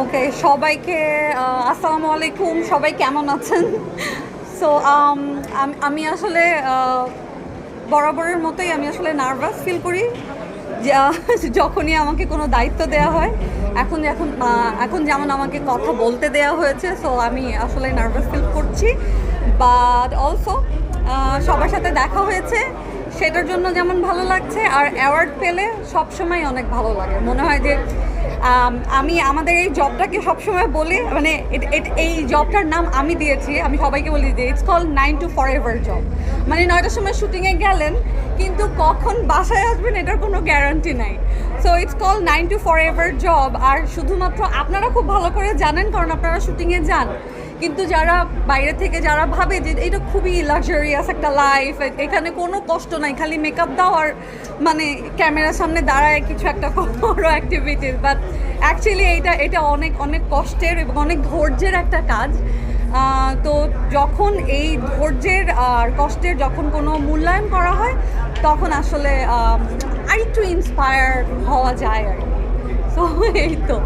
ওকে, সবাইকে আসসালামু আলাইকুম, সবাই কেমন আছেন? সো আমি আসলে বরাবরের মতোই আমি আসলে নার্ভাস ফিল করি। যখনই আমাকে কোনো দায়িত্ব দেওয়া হয়, এখন এখন এখন যেমন আমাকে কথা বলতে দেওয়া হয়েছে সো আমি আসলে নার্ভাস ফিল করছি। বাট অলসো সবার সাথে দেখা হয়েছে, সেটার জন্য যেমন ভালো লাগছে, আর অ্যাওয়ার্ড পেলে সবসময় অনেক ভালো লাগে। মনে হয় যে আম, আমি আমাদের এই জবটাকে সবসময় বলে মানে এই জবটার নাম আমি দিয়েছি আমি সবাইকে বলি যে it's call nine to forever job মানে নয়টার সময় শুটিংয়ে গেলেন কিন্তু কখন বাসায় আসবেন এটার কোনো গ্যারান্টি নাই। So it's call nine to forever job আর শুধুমাত্র আপনারা খুব ভালো করে জানেন কারণ আপনারা শুটিংয়ে যান। কিন্তু যারা বাইরে থেকে যারা ভাবে যে এটা খুবই লাক্সারিয়াস একটা লাইফ এখানে কোনো কষ্ট নাই, খালি মেকআপ দাও আর মানে ক্যামেরার সামনে দাঁড়ায় কিছু একটা করো অ্যাক্টিভিটিস বাট অ্যাকচুয়ালি এইটা, এটা অনেক অনেক কষ্টের এবং অনেক ধৈর্যের একটা কাজ। তো যখন এই ধৈর্যের আর কষ্টের যখন কোনো মূল্যায়ন করা হয়, তখন আসলে আরেকটু ইন্সপায়ার হওয়া যায় আর কি। সো এই তো।